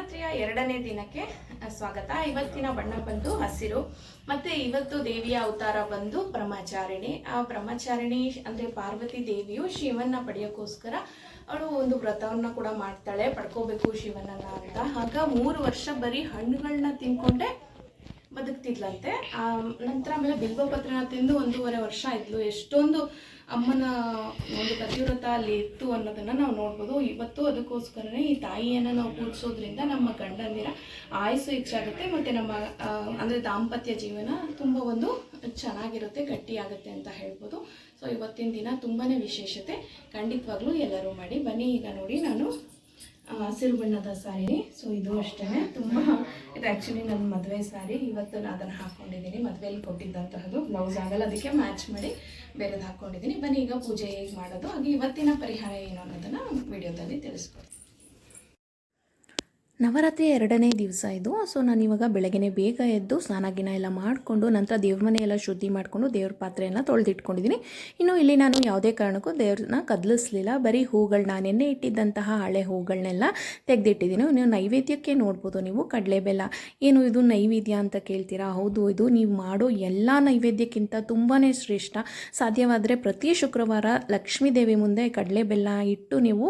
ನವರಾತ್ರಿಯ ಎರಡನೇ ದಿನಕ್ಕೆ ಸ್ವಾಗತ. ಇವತ್ತಿನ ಬಣ್ಣ ಬಂದು ಹಸಿರು. ಮತ್ತೆ ಇವತ್ತು ದೇವಿಯ ಅವತಾರ ಬಂದು ಬ್ರಹ್ಮಚಾರಿಣಿ. ಆ ಬ್ರಹ್ಮಚಾರಿಣಿ ಅಂದ್ರೆ ಪಾರ್ವತಿ ದೇವಿಯು ಶಿವನ್ನ ಪಡೆಯೋಕ್ಕೋಸ್ಕರ ಅವಳು ಒಂದು ವ್ರತವನ್ನ ಕೂಡ ಮಾಡ್ತಾಳೆ. ಪಡ್ಕೋಬೇಕು ಶಿವನನ್ನ ಅಂತ. ಆಗ ಮೂರು ವರ್ಷ ಬರೀ ಹಣ್ಣುಗಳನ್ನ ತಿನ್ಕೊಂಡೆ ಬದುಕ್ತಿದ್ಲಂತೆ. ಆ, ನಂತರ ಆಮೇಲೆ ಬಿಲ್ವಪತ್ರನ ತಿಂದು ಒಂದೂವರೆ ವರ್ಷ ಇದ್ಲು ಎಷ್ಟೊಂದು ಅಮ್ಮನ ಒಂದು ಪತಿವ್ರತ ಅಲ್ಲಿ ಇತ್ತು ಅನ್ನೋದನ್ನ ನಾವು ನೋಡ್ಬೋದು. ಇವತ್ತು ಅದಕ್ಕೋಸ್ಕರನೇ ಈ ತಾಯಿಯನ್ನ ನಾವು ಪೂಜಿಸೋದ್ರಿಂದ ನಮ್ಮ ಗಂಡಂದಿರ ಆಯಸ್ಸು ಹೆಚ್ಚಾಗುತ್ತೆ ಮತ್ತೆ ನಮ್ಮ ಅಂದರೆ ದಾಂಪತ್ಯ ಜೀವನ ತುಂಬ ಒಂದು ಚೆನ್ನಾಗಿರುತ್ತೆ, ಗಟ್ಟಿಯಾಗುತ್ತೆ ಅಂತ ಹೇಳ್ಬೋದು. ಸೊ ಇವತ್ತಿನ ದಿನ ತುಂಬಾನೇ ವಿಶೇಷತೆ. ಖಂಡಿತವಾಗ್ಲೂ ಎಲ್ಲರೂ ಮಾಡಿ, ಬನ್ನಿ ಈಗ ನೋಡಿ ನಾನು ಹಸಿರು ಬಣ್ಣದ ಸಾರಿ. ಸೊ ಇದು ಅಷ್ಟೇ. ತುಂಬ, ಇದು ಆ್ಯಕ್ಚುಲಿ ನನ್ನ ಮದುವೆ ಸಾರಿ. ಇವತ್ತು ನಾನು ಅದನ್ನು ಹಾಕ್ಕೊಂಡಿದ್ದೀನಿ ಮದುವೆಯಲ್ಲಿ ಕೊಟ್ಟಿದ್ದಂತಹದ್ದು. ಬ್ಲೌಸ್ ಆಗಲ್ಲ. ಅದಕ್ಕೆ ಮ್ಯಾಚ್ ಮಾಡಿ ಬೇರೆದು ಹಾಕ್ಕೊಂಡಿದ್ದೀನಿ ಬನ್ನಿ, ಈಗ ಪೂಜೆ ಹೇಗೆ ಮಾಡೋದು? ಹಾಗೆ ಇವತ್ತಿನ ಪರಿಹಾರ ಏನು ಅನ್ನೋದನ್ನು ವಿಡಿಯೋದಲ್ಲಿ ತಿಳಿಸ್ಕೊಡ್ತೀನಿ. ನವರಾತ್ರಿ ಎರಡನೇ ದಿವಸ ಇದು. ಸೊ ನಾನು ಇವಾಗ ಬೆಳಗ್ಗೆ ಬೇಗ ಎದ್ದು ಸ್ನಾನ ಗಿನ ಎಲ್ಲ ಮಾಡಿಕೊಂಡು ನಂತರ ದೇವ್ರ ಮನೆ ಎಲ್ಲ ಶುದ್ಧಿ ಮಾಡಿಕೊಂಡು ದೇವ್ರ ಪಾತ್ರೆಯನ್ನು ತೊಳೆದಿಟ್ಕೊಂಡಿದ್ದೀನಿ ಇನ್ನು ಇಲ್ಲಿ ನಾನು ಯಾವುದೇ ಕಾರಣಕ್ಕೂ ದೇವ್ರನ್ನ ಕದಲಿಸ್ಲಿಲ್ಲ. ಬರೀ ಹೂಗಳನ್ನ ನೆನ್ನೆ ಇಟ್ಟಿದ್ದಂತಹ ಹಳೆ ಹೂಗಳನ್ನೆಲ್ಲ ತೆಗೆದಿಟ್ಟಿದ್ದೀನಿ ನೀವು ನೈವೇದ್ಯಕ್ಕೆ ನೋಡ್ಬೋದು ನೀವು ಕಡಲೆ ಬೆಲ್ಲ ಏನು ಇದು ನೈವೇದ್ಯ ಅಂತ ಕೇಳ್ತೀರಾ? ಹೌದು, ಇದು ನೀವು ಮಾಡೋ ಎಲ್ಲ ನೈವೇದ್ಯಕ್ಕಿಂತ ತುಂಬಾ ಶ್ರೇಷ್ಠ. ಸಾಧ್ಯವಾದರೆ ಪ್ರತಿ ಶುಕ್ರವಾರ ಲಕ್ಷ್ಮೀ ದೇವಿ ಮುಂದೆ ಕಡಲೆ ಬೆಲ್ಲ ಇಟ್ಟು ನೀವು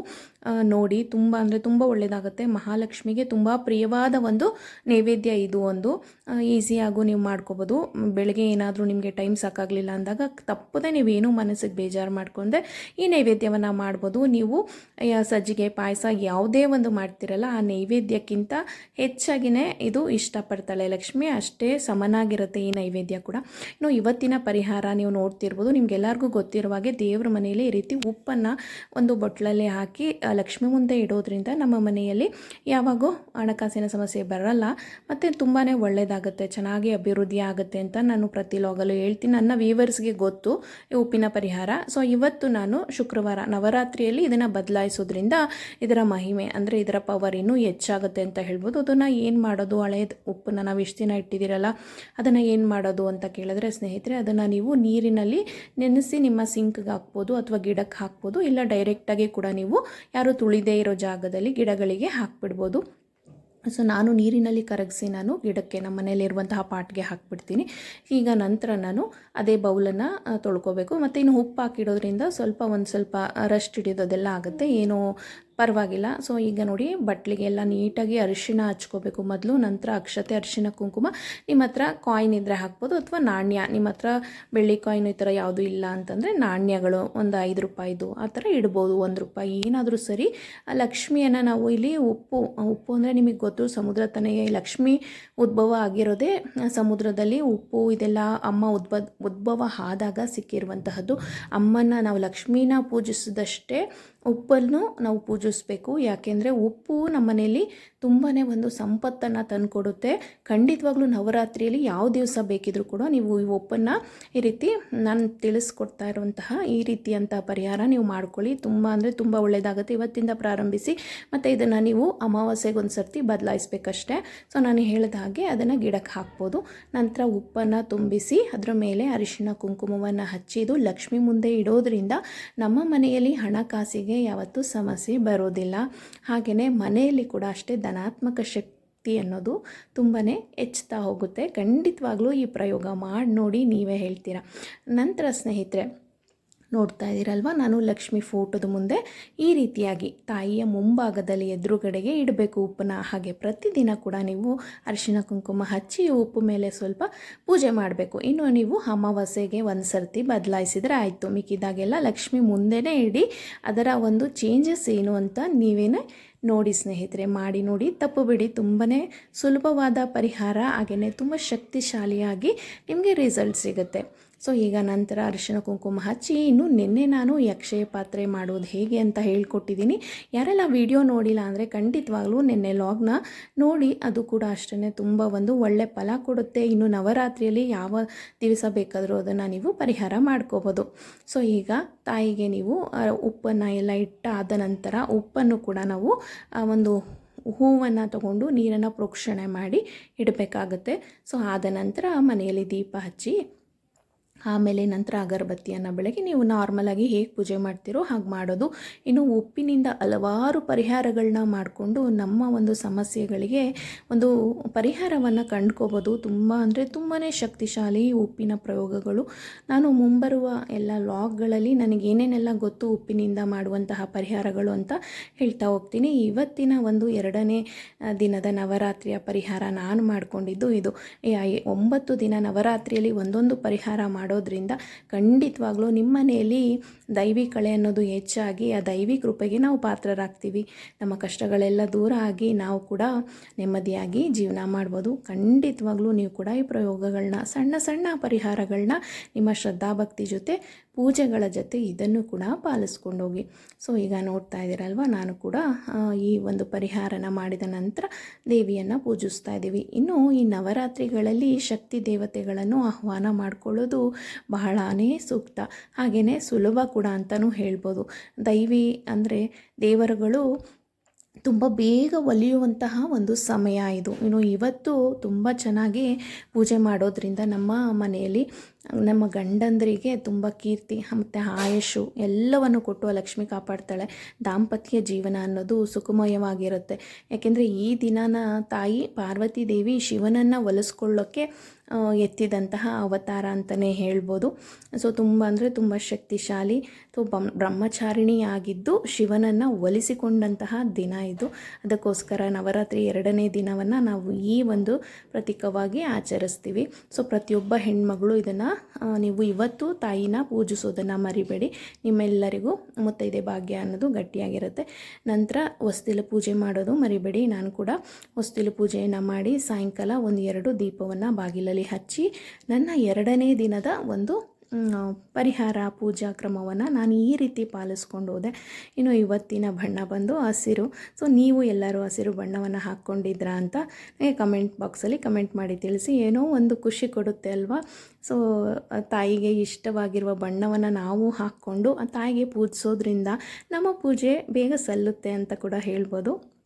ನೋಡಿ, ತುಂಬ ಅಂದರೆ ತುಂಬ ಒಳ್ಳೆಯದಾಗುತ್ತೆ ಮಹಾಲಕ್ಷ್ಮಿಗೆ ತುಂಬ ಪ್ರಿಯವಾದ ಒಂದು ನೈವೇದ್ಯ ಇದು ಒಂದು. ಈಸಿಯಾಗೂ ನೀವು ಮಾಡ್ಕೋಬೋದು. ಬೆಳಗ್ಗೆ ಏನಾದರೂ ನಿಮಗೆ ಟೈಮ್ ಸಾಕಾಗಲಿಲ್ಲ ಅಂದಾಗ ತಪ್ಪದೆ ನೀವೇನು ಮನಸ್ಸಿಗೆ ಬೇಜಾರು ಮಾಡ್ಕೊಂಡೆ ಈ ನೈವೇದ್ಯವನ್ನು ಮಾಡ್ಬೋದು. ನೀವು ಸಜ್ಜಿಗೆ ಪಾಯಸ ಯಾವುದೇ ಒಂದು ಮಾಡ್ತಿರಲ್ಲ, ಆ ನೈವೇದ್ಯಕ್ಕಿಂತ ಹೆಚ್ಚಾಗಿನೇ ಇದು ಇಷ್ಟಪಡ್ತಾಳೆ ಲಕ್ಷ್ಮಿ. ಅಷ್ಟೇ ಸಮನಾಗಿರುತ್ತೆ ಈ ನೈವೇದ್ಯ ಕೂಡ. ಇನ್ನು ಇವತ್ತಿನ ಪರಿಹಾರ ನೀವು ನೋಡ್ತಿರ್ಬೋದು. ನಿಮ್ಗೆಲ್ಲರಿಗೂ ಗೊತ್ತಿರುವ ಹಾಗೆ ದೇವ್ರ ಮನೆಯಲ್ಲಿ ಈ ರೀತಿ ಉಪ್ಪನ್ನು ಒಂದು ಬೊಟ್ಲಲ್ಲಿ ಹಾಕಿ ಲಕ್ಷ್ಮಿ ಮುಂದೆ ಇಡೋದ್ರಿಂದ ನಮ್ಮ ಮನೆಯಲ್ಲಿ ಯಾವಾಗೂ ಹಣಕಾಸಿನ ಸಮಸ್ಯೆ ಬರಲ್ಲ ಮತ್ತು ತುಂಬಾ ಒಳ್ಳೆಯದಾಗುತ್ತೆ ಚೆನ್ನಾಗಿ ಅಭಿವೃದ್ಧಿ ಆಗುತ್ತೆ ಅಂತ ನಾನು ಪ್ರತಿ ಲಾಗಲ್ಲೂ ಹೇಳ್ತೀನಿ. ನನ್ನ ವೀವರ್ಸ್ಗೆ ಗೊತ್ತು ಉಪ್ಪಿನ ಪರಿಹಾರ. ಸೊ ಇವತ್ತು ನಾನು ಶುಕ್ರವಾರ ನವರಾತ್ರಿಯಲ್ಲಿ ಇದನ್ನು ಬದಲಾಯಿಸೋದ್ರಿಂದ ಇದರ ಮಹಿಮೆ ಅಂದರೆ ಇದರ ಪವರ್ ಇನ್ನೂ ಹೆಚ್ಚಾಗುತ್ತೆ ಅಂತ ಹೇಳ್ಬೋದು. ಅದನ್ನು ಏನು ಮಾಡೋದು? ಹಳೆಯದು ಉಪ್ಪನ್ನ ನಾವು ಇಷ್ಟು ದಿನ ಇಟ್ಟಿದ್ದೀರಲ್ಲ, ಅದನ್ನು ಏನು ಮಾಡೋದು ಅಂತ ಕೇಳಿದ್ರೆ ಸ್ನೇಹಿತರೆ, ಅದನ್ನು ನೀವು ನೀರಿನಲ್ಲಿ ನೆನೆಸಿ ನಿಮ್ಮ ಸಿಂಕ್ಗೆ ಹಾಕ್ಬೋದು ಅಥವಾ ಗಿಡಕ್ಕೆ ಹಾಕ್ಬೋದು, ಇಲ್ಲ ಡೈರೆಕ್ಟಾಗಿ ಕೂಡ ನೀವು ಯಾರು ತುಳಿದೇ ಇರೋ ಜಾಗದಲ್ಲಿ ಗಿಡಗಳಿಗೆ ಹಾಕ್ಬಿಡ್ಬೋದು. ಸೊ ನಾನು ನೀರಿನಲ್ಲಿ ಕರಗಿಸಿ ನಾನು ಗಿಡಕ್ಕೆ ನಮ್ಮ ಮನೆಯಲ್ಲಿರುವಂತಹ ಪಾಟ್ಗೆ ಹಾಕ್ಬಿಡ್ತೀನಿ. ಈಗ ನಂತರ ನಾನು ಅದೇ ಬೌಲನ್ನು ತೊಳ್ಕೊಬೇಕು. ಮತ್ತು ಇನ್ನು ಉಪ್ಪು ಹಾಕಿಡೋದ್ರಿಂದ ಸ್ವಲ್ಪ ಒಂದು ಸ್ವಲ್ಪ ರಸ್ಟ್ ಹಿಡಿಯೋದೆಲ್ಲ ಆಗುತ್ತೆ. ಏನು ಪರವಾಗಿಲ್ಲ. ಸೊ ಈಗ ನೋಡಿ ಬಟ್ಲಿಗೆಲ್ಲ ನೀಟಾಗಿ ಅರಿಶಿಣ ಹಚ್ಕೋಬೇಕು. ಮೊದಲು ನಂತರ ಅಕ್ಷತೆ ಅರಿಶಿಣ ಕುಂಕುಮ. ನಿಮ್ಮ ಹತ್ರ ಕಾಯಿನ್ ಇದ್ದರೆ ಹಾಕ್ಬೋದು ಅಥವಾ ನಾಣ್ಯ. ನಿಮ್ಮ ಹತ್ರ ಬೆಳ್ಳಿ ಕಾಯಿನ್ ಈ ಥರ ಯಾವುದೂ ಇಲ್ಲ ಅಂತಂದರೆ ನಾಣ್ಯಗಳು. ಒಂದು ಐದು ರೂಪಾಯಿದು ಆ ಥರ ಇಡ್ಬೋದು. ಒಂದು ರೂಪಾಯಿ ಏನಾದರೂ ಸರಿ. ಲಕ್ಷ್ಮಿಯನ್ನು ನಾವು ಇಲ್ಲಿ ಉಪ್ಪು ಉಪ್ಪು ಅಂದರೆ ನಿಮಗೆ ಗೊತ್ತು, ಸಮುದ್ರ ತನಗೆ ಲಕ್ಷ್ಮಿ ಉದ್ಭವ ಆಗಿರೋದೇ, ಸಮುದ್ರದಲ್ಲಿ ಉಪ್ಪು ಇದೆಲ್ಲ ಅಮ್ಮ ಉದ್ಭವ ಉದ್ಭವ ಆದಾಗ ಸಿಕ್ಕಿರುವಂತಹದ್ದು. ಅಮ್ಮನ ನಾವು ಲಕ್ಷ್ಮೀನ ಪೂಜಿಸಿದಷ್ಟೇ ಉಪ್ಪನ್ನು ನಾವು ಪೂಜಿಸಬೇಕು. ಯಾಕೆಂದರೆ ಉಪ್ಪು ನಮ್ಮ ಮನೆಯಲ್ಲಿ ತುಂಬಾ ಒಂದು ಸಂಪತ್ತನ್ನು ತಂದುಕೊಡುತ್ತೆ. ಖಂಡಿತವಾಗ್ಲೂ ನವರಾತ್ರಿಯಲ್ಲಿ ಯಾವ ದಿವಸ ಬೇಕಿದ್ರೂ ಕೂಡ ನೀವು ಈ ಉಪ್ಪನ್ನು ಈ ರೀತಿ ನಾನು ತಿಳಿಸ್ಕೊಡ್ತಾ ಇರುವಂತಹ ಈ ರೀತಿಯಂಥ ಪರಿಹಾರ ನೀವು ಮಾಡ್ಕೊಳ್ಳಿ. ತುಂಬ ಅಂದರೆ ತುಂಬ ಒಳ್ಳೆಯದಾಗುತ್ತೆ ಇವತ್ತಿಂದ ಪ್ರಾರಂಭಿಸಿ ಮತ್ತು ಇದನ್ನು ನೀವು ಅಮಾವಾಸ್ಯೆಗೆ ಒಂದು ಸರ್ತಿ ಬದಲಾಯಿಸ್ಬೇಕಷ್ಟೆ. ಸೊ ನಾನು ಹೇಳಿದ ಹಾಗೆ ಅದನ್ನು ಗಿಡಕ್ಕೆ ಹಾಕ್ಬೋದು. ನಂತರ ಉಪ್ಪನ್ನು ತುಂಬಿಸಿ ಅದರ ಮೇಲೆ ಅರಿಶಿಣ ಕುಂಕುಮವನ್ನು ಹಚ್ಚಿದು ಲಕ್ಷ್ಮಿ ಮುಂದೆ ಇಡೋದ್ರಿಂದ ನಮ್ಮ ಮನೆಯಲ್ಲಿ ಹಣಕಾಸಿಗೆ ಯಾವತ್ತೂ ಸಮಸ್ಯೆ ಬರೋದಿಲ್ಲ. ಹಾಗೆಯೇ ಮನೆಯಲ್ಲಿ ಕೂಡ ಅಷ್ಟೇ ಧನಾತ್ಮಕ ಶಕ್ತಿ ಅನ್ನೋದು ತುಂಬಾ ಹೆಚ್ಚುತ್ತಾ ಹೋಗುತ್ತೆ. ಖಂಡಿತವಾಗ್ಲೂ ಈ ಪ್ರಯೋಗ ಮಾಡಿ ನೋಡಿ ನೀವೇ ಹೇಳ್ತೀರಾ. ನಂತರ ಸ್ನೇಹಿತರೆ, ನೋಡ್ತಾ ಇದ್ದೀರಲ್ವ? ನಾನು ಲಕ್ಷ್ಮಿ ಫೋಟೋದ ಮುಂದೆ ಈ ರೀತಿಯಾಗಿ ತಾಯಿಯ ಮುಂಭಾಗದಲ್ಲಿ ಎದುರುಗಡೆಗೆ ಇಡಬೇಕು ಉಪ್ಪನ್ನ. ಹಾಗೆ ಪ್ರತಿದಿನ ಕೂಡ ನೀವು ಅರಿಶಿನ ಕುಂಕುಮ ಹಚ್ಚಿ ಉಪ್ಪು ಮೇಲೆ ಸ್ವಲ್ಪ ಪೂಜೆ ಮಾಡಬೇಕು. ಇನ್ನು ನೀವು ಅಮಾವಾಸ್ಯೆಗೆ ಒಂದು ಸರ್ತಿ ಬದಲಾಯಿಸಿದರೆ ಆಯಿತು. ಮಿಕ್ಕಿದಾಗೆಲ್ಲ ಲಕ್ಷ್ಮಿ ಮುಂದೆನೇ ಇಡಿ, ಅದರ ಒಂದು ಚೇಂಜಸ್ ಏನು ಅಂತ ನೀವೇನೇ ನೋಡಿ ಸ್ನೇಹಿತರೆ, ಮಾಡಿ ನೋಡಿ, ತಪ್ಪು ಬಿಡಿ. ತುಂಬಾ ಸುಲಭವಾದ ಪರಿಹಾರ ಹಾಗೆಯೇ ತುಂಬ ಶಕ್ತಿಶಾಲಿಯಾಗಿ ನಿಮಗೆ ರಿಸಲ್ಟ್ ಸಿಗುತ್ತೆ. ಸೊ ಈಗ ನಂತರ ಅರಿಶಿನ ಕುಂಕುಮ ಹಚ್ಚಿ, ಇನ್ನು ನಿನ್ನೆ ನಾನು ಯಕ್ಷಯ ಪಾತ್ರೆ ಮಾಡೋದು ಹೇಗೆ ಅಂತ ಹೇಳ್ಕೊಟ್ಟಿದ್ದೀನಿ. ಯಾರೆಲ್ಲ ವಿಡಿಯೋ ನೋಡಿಲ್ಲ ಅಂದರೆ ಖಂಡಿತವಾಗ್ಲೂ ನಿನ್ನೆ ಲಾಗ್ನ ನೋಡಿ, ಅದು ಕೂಡ ಅಷ್ಟೇ ತುಂಬ ಒಂದು ಒಳ್ಳೆ ಫಲ ಕೊಡುತ್ತೆ. ಇನ್ನು ನವರಾತ್ರಿಯಲ್ಲಿ ಯಾವ ದಿವಸ ಬೇಕಾದರೂ ಅದನ್ನು ನೀವು ಪರಿಹಾರ ಮಾಡ್ಕೋಬೋದು. ಸೊ ಈಗ ತಾಯಿಗೆ ನೀವು ಉಪ್ಪನ್ನು ಎಲ್ಲ ಇಟ್ಟಾದ ನಂತರ ಉಪ್ಪನ್ನು ಕೂಡ ನಾವು ಒಂದು ಹೂವನ್ನು ತಗೊಂಡು ನೀರನ್ನು ಪ್ರೋಕ್ಷಣೆ ಮಾಡಿ ಇಡಬೇಕಾಗುತ್ತೆ. ಸೊ ಆದ ನಂತರ ಮನೆಯಲ್ಲಿ ದೀಪ ಹಚ್ಚಿ ಆಮೇಲೆ ನಂತರ ಅಗರಬತ್ತಿಯನ್ನು ಬೆಳಗ್ಗೆ ನೀವು ನಾರ್ಮಲಾಗಿ ಹೇಗೆ ಪೂಜೆ ಮಾಡ್ತೀರೋ ಹಾಗೆ ಮಾಡೋದು. ಇನ್ನು ಉಪ್ಪಿನಿಂದ ಹಲವಾರು ಪರಿಹಾರಗಳನ್ನ ಮಾಡಿಕೊಂಡು ನಮ್ಮ ಒಂದು ಸಮಸ್ಯೆಗಳಿಗೆ ಒಂದು ಪರಿಹಾರವನ್ನು ಕಂಡ್ಕೋಬೋದು. ತುಂಬ ಅಂದರೆ ತುಂಬಾ ಶಕ್ತಿಶಾಲಿ ಉಪ್ಪಿನ ಪ್ರಯೋಗಗಳು. ನಾನು ಮುಂಬರುವ ಎಲ್ಲ ಲಾಗ್ಗಳಲ್ಲಿ ನನಗೆ ಏನೇನೆಲ್ಲ ಗೊತ್ತು ಉಪ್ಪಿನಿಂದ ಮಾಡುವಂತಹ ಪರಿಹಾರಗಳು ಅಂತ ಹೇಳ್ತಾ ಹೋಗ್ತೀನಿ. ಇವತ್ತಿನ ಒಂದು ಎರಡನೇ ದಿನದ ನವರಾತ್ರಿಯ ಪರಿಹಾರ ನಾನು ಮಾಡಿಕೊಂಡಿದ್ದು ಇದು. ಒಂಬತ್ತು ದಿನ ನವರಾತ್ರಿಯಲ್ಲಿ ಒಂದೊಂದು ಪರಿಹಾರ ಮಾಡೋದ್ರಿಂದ ಖಂಡಿತವಾಗ್ಲೂ ನಿಮ್ಮ ಮನೆಯಲ್ಲಿ ದೈವಿ ಕಳೆ ಅನ್ನೋದು ಹೆಚ್ಚಾಗಿ ಆ ದೈವಿ ಕೃಪೆಗೆ ನಾವು ಪಾತ್ರರಾಗ್ತೀವಿ. ನಮ್ಮ ಕಷ್ಟಗಳೆಲ್ಲ ದೂರ ಆಗಿ ನಾವು ಕೂಡ ನೆಮ್ಮದಿಯಾಗಿ ಜೀವನ ಮಾಡ್ಬೋದು. ಖಂಡಿತವಾಗ್ಲೂ ನೀವು ಕೂಡ ಈ ಪ್ರಯೋಗಗಳನ್ನ ಸಣ್ಣ ಸಣ್ಣ ಪರಿಹಾರಗಳನ್ನ ನಿಮ್ಮ ಶ್ರದ್ಧಾಭಕ್ತಿ ಜೊತೆ, ಪೂಜೆಗಳ ಜೊತೆ ಇದನ್ನು ಕೂಡ ಪಾಲಿಸ್ಕೊಂಡು ಹೋಗಿ ಸೊ, ಈಗ ನೋಡ್ತಾ ಇದ್ದೀರಲ್ವ, ನಾನು ಕೂಡ ಈ ಒಂದು ಪರಿಹಾರನ ಮಾಡಿದ ನಂತರ ದೇವಿಯನ್ನು ಪೂಜಿಸ್ತಾ ಇದ್ದೀವಿ. ಇನ್ನು ಈ ನವರಾತ್ರಿಗಳಲ್ಲಿ ಶಕ್ತಿ ದೇವತೆಗಳನ್ನು ಆಹ್ವಾನ ಮಾಡಿಕೊಳ್ಳೋದು ಬಹಳನೇ ಸೂಕ್ತ. ಹಾಗೆಯೇ ಸುಲಭ ಕೂಡ ಅಂತಲೂ ಹೇಳ್ಬೋದು. ದೈವಿ ಅಂದರೆ ದೇವರುಗಳು ತುಂಬ ಬೇಗ ಒಲಿಯುವಂತಹ ಒಂದು ಸಮಯ ಇದು. ಇನ್ನು ಇವತ್ತು ತುಂಬ ಚೆನ್ನಾಗಿ ಪೂಜೆ ಮಾಡೋದ್ರಿಂದ ನಮ್ಮ ಮನೆಯಲ್ಲಿ ನಮ್ಮ ಗಂಡಂದರಿಗೆ ತುಂಬ ಕೀರ್ತಿ ಮತ್ತು ಆಯಸ್ಸು ಎಲ್ಲವನ್ನು ಕೊಟ್ಟು ಆ ಲಕ್ಷ್ಮಿ ಕಾಪಾಡ್ತಾಳೆ. ದಾಂಪತ್ಯ ಜೀವನ ಅನ್ನೋದು ಸುಖಮಯವಾಗಿರುತ್ತೆ. ಯಾಕೆಂದರೆ ಈ ದಿನನ ತಾಯಿ ಪಾರ್ವತಿ ದೇವಿ ಶಿವನನ್ನು ಒಲಿಸ್ಕೊಳ್ಳೋಕ್ಕೆ ಎತ್ತಿದಂತಹ ಅವತಾರ ಅಂತಲೇ ಹೇಳ್ಬೋದು. ಸೊ, ತುಂಬ ಅಂದರೆ ತುಂಬ ಶಕ್ತಿಶಾಲಿ, ಸೊ ಬ್ರಹ್ಮಚಾರಿಣಿಯಾಗಿದ್ದು ಶಿವನನ್ನು ಒಲಿಸಿಕೊಂಡಂತಹ ದಿನ ಇದು. ಅದಕ್ಕೋಸ್ಕರ ನವರಾತ್ರಿ ಎರಡನೇ ದಿನವನ್ನು ನಾವು ಈ ಒಂದು ಪ್ರತೀಕವಾಗಿ ಆಚರಿಸ್ತೀವಿ. ಸೊ, ಪ್ರತಿಯೊಬ್ಬ ಹೆಣ್ಮಗಳು ಇದನ್ನು ನೀವು ಇವತ್ತು ತಾಯಿನ ಪೂಜಿಸೋದನ್ನು ಮರಿಬೇಡಿ. ನಿಮ್ಮೆಲ್ಲರಿಗೂ ಮುತ್ತೈದೆ ಭಾಗ್ಯ ಅನ್ನೋದು ಗಟ್ಟಿಯಾಗಿರುತ್ತೆ. ನಂತರ ಹೊಸ್ತಿಲು ಪೂಜೆ ಮಾಡೋದು ಮರಿಬೇಡಿ. ನಾನು ಕೂಡ ಹೊಸ್ತಿಲು ಪೂಜೆಯನ್ನು ಮಾಡಿ ಸಾಯಂಕಾಲ ಒಂದು ಎರಡು ದೀಪವನ್ನು ಬಾಗಿಲಲ್ಲಿ ಹಚ್ಚಿ ನನ್ನ ಎರಡನೇ ದಿನದ ಒಂದು ಪರಿಹಾರ, ಪೂಜಾ ಕ್ರಮವನ್ನು ನಾನು ಈ ರೀತಿ ಪಾಲಿಸ್ಕೊಂಡು ಹೋದೆ. ಇನ್ನು ಇವತ್ತಿನ ಬಣ್ಣ ಬಂದು ಹಸಿರು. ಸೊ ನೀವು ಎಲ್ಲರೂ ಹಸಿರು ಬಣ್ಣವನ್ನು ಹಾಕ್ಕೊಂಡಿದ್ರಾ ಅಂತ ನನಗೆ ಕಮೆಂಟ್ ಬಾಕ್ಸಲ್ಲಿ ಕಮೆಂಟ್ ಮಾಡಿ ತಿಳಿಸಿ. ಏನೋ ಒಂದು ಖುಷಿ ಕೊಡುತ್ತೆ ಅಲ್ವಾ? ಸೊ ತಾಯಿಗೆ ಇಷ್ಟವಾಗಿರುವ ಬಣ್ಣವನ್ನು ನಾವು ಹಾಕ್ಕೊಂಡು ಆ ತಾಯಿಗೆ ಪೂಜಿಸೋದ್ರಿಂದ ನಮ್ಮ ಪೂಜೆ ಬೇಗ ಸಲ್ಲುತ್ತೆ ಅಂತ ಕೂಡ ಹೇಳ್ಬೋದು.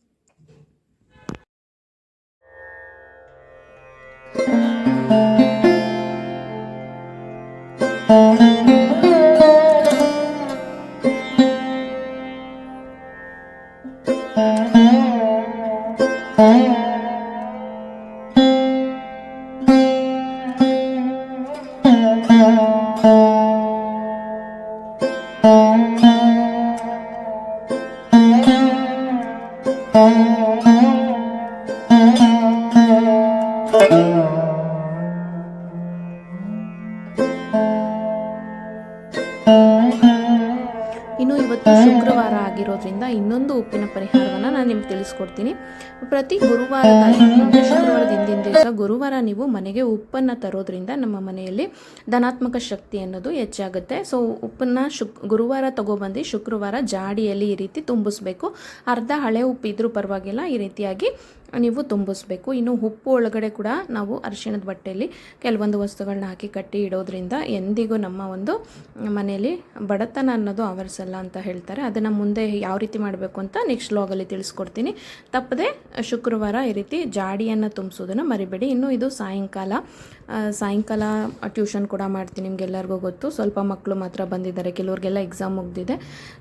ಉಪ್ಪಿನ ಪರಿಹಾರವನ್ನು ನಾನು ನಿಮ್ಗೆ ತಿಳಿಸ್ಕೊಡ್ತೀನಿ. ಪ್ರತಿ ಗುರುವಾರ ಶುಕ್ರವಾರ ಹಿಂದಿನ ದಿವಸ ಗುರುವಾರ ನೀವು ಮನೆಗೆ ಉಪ್ಪನ್ನು ತರೋದ್ರಿಂದ ನಮ್ಮ ಮನೆಯಲ್ಲಿ ಧನಾತ್ಮಕ ಶಕ್ತಿ ಅನ್ನೋದು ಹೆಚ್ಚಾಗುತ್ತೆ. ಸೊ ಉಪ್ಪನ್ನು ಶುಕ್, ಗುರುವಾರ ತಗೊಬಂದು ಶುಕ್ರವಾರ ಜಾಡಿಯಲ್ಲಿ ಈ ರೀತಿ ತುಂಬಿಸ್ಬೇಕು. ಅರ್ಧ ಹಳೆ ಉಪ್ಪಿದ್ರೂ ಪರವಾಗಿಲ್ಲ, ಈ ರೀತಿಯಾಗಿ ನೀವು ತುಂಬಿಸ್ಬೇಕು. ಇನ್ನು ಉಪ್ಪು ಒಳಗಡೆ ಕೂಡ ನಾವು ಅರಿಶಿಣದ ಬಟ್ಟೆಯಲ್ಲಿ ಕೆಲವೊಂದು ವಸ್ತುಗಳನ್ನ ಹಾಕಿ ಕಟ್ಟಿ ಇಡೋದ್ರಿಂದ ಎಂದಿಗೂ ನಮ್ಮ ಒಂದು ಮನೆಯಲ್ಲಿ ಬಡತನ ಅನ್ನೋದು ಆವರಿಸಲ್ಲ ಅಂತ ಹೇಳ್ತಾರೆ. ಅದನ್ನು ಮುಂದೆ ಯಾವ ರೀತಿ ಮಾಡಬೇಕು ಅಂತ ನೆಕ್ಸ್ಟ್ ಲಾಗಲ್ಲಿ ತಿಳಿಸ್ಕೊಡ್ತೀನಿ. ತಪ್ಪದೆ ಶುಕ್ರವಾರ ಈ ರೀತಿ ಜಾಡಿಯನ್ನು ತುಂಬಿಸೋದನ್ನು ಮರಿಬೇಡಿ. ಇನ್ನು ಇದು ಸಾಯಂಕಾಲ ಸಾಯಂಕಾಲ ಟ್ಯೂಷನ್ ಕೂಡ ಮಾಡ್ತೀನಿ ನಿಮಗೆಲ್ಲರಿಗೂ ಗೊತ್ತು. ಸ್ವಲ್ಪ ಮಕ್ಕಳು ಮಾತ್ರ ಬಂದಿದ್ದಾರೆ. ಕೆಲವ್ರಿಗೆಲ್ಲ ಎಕ್ಸಾಮ್ ಮುಗ್ದಿದೆ.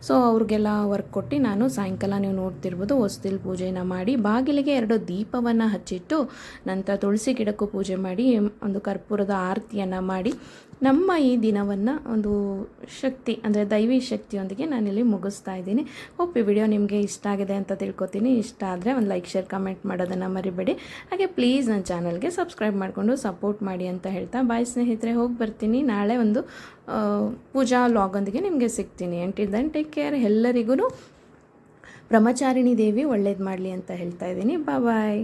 ಸೊ ಅವ್ರಿಗೆಲ್ಲ ವರ್ಕ್ ಕೊಟ್ಟು ನಾನು ಸಾಯಂಕಾಲ ನೀವು ನೋಡ್ತಿರ್ಬೋದು ಹೊಸ್ತಿಲ್ ಪೂಜೆನ ಮಾಡಿ, ಬಾಗಿಲಿಗೆ ಎರಡು ದೀಪವನ್ನು ಹಚ್ಚಿಟ್ಟು ನಂತರ ತುಳಸಿ ಗಿಡಕ್ಕೂ ಪೂಜೆ ಮಾಡಿ, ಒಂದು ಕರ್ಪೂರದ ಆರತಿಯನ್ನು ಮಾಡಿ ನಮ್ಮ ಈ ದಿನವನ್ನು ಒಂದು ಶಕ್ತಿ, ಅಂದರೆ ದೈವಿ ಶಕ್ತಿಯೊಂದಿಗೆ ನಾನಿಲ್ಲಿ ಮುಗಿಸ್ತಾ ಇದ್ದೀನಿ. ಹೋಪ್ ಈ ವಿಡಿಯೋ ನಿಮಗೆ ಇಷ್ಟ ಆಗಿದೆ ಅಂತ ತಿಳ್ಕೊತೀನಿ. ಇಷ್ಟ ಆದರೆ ಒಂದು ಲೈಕ್ ಶೇರ್ ಕಮೆಂಟ್ ಮಾಡೋದನ್ನು ಮರಿಬೇಡಿ. ಹಾಗೆ ಪ್ಲೀಸ್ ನನ್ನ ಚಾನಲ್ಗೆ ಸಬ್ಸ್ಕ್ರೈಬ್ ಮಾಡಿಕೊಂಡು ಸಪೋರ್ಟ್ ಮಾಡಿ ಅಂತ ಹೇಳ್ತಾ ಬಾಯ್ ಸ್ನೇಹಿತರೆ, ಹೋಗಿ ಬರ್ತೀನಿ. ನಾಳೆ ಒಂದು ಪೂಜಾ ಲಾಗೊಂದಿಗೆ ನಿಮಗೆ ಸಿಗ್ತೀನಿ. ಅಂಟಿಲ್ ದೆನ್ ಟೇಕ್ ಕೇರ್ ಎಲ್ಲರಿಗೂ ಬ್ರಹ್ಮಚಾರಿಣಿ ದೇವಿ ಒಳ್ಳೇದು ಮಾಡಲಿ ಅಂತ ಹೇಳ್ತಾ ಇದ್ದೀನಿ. ಬಾಯ್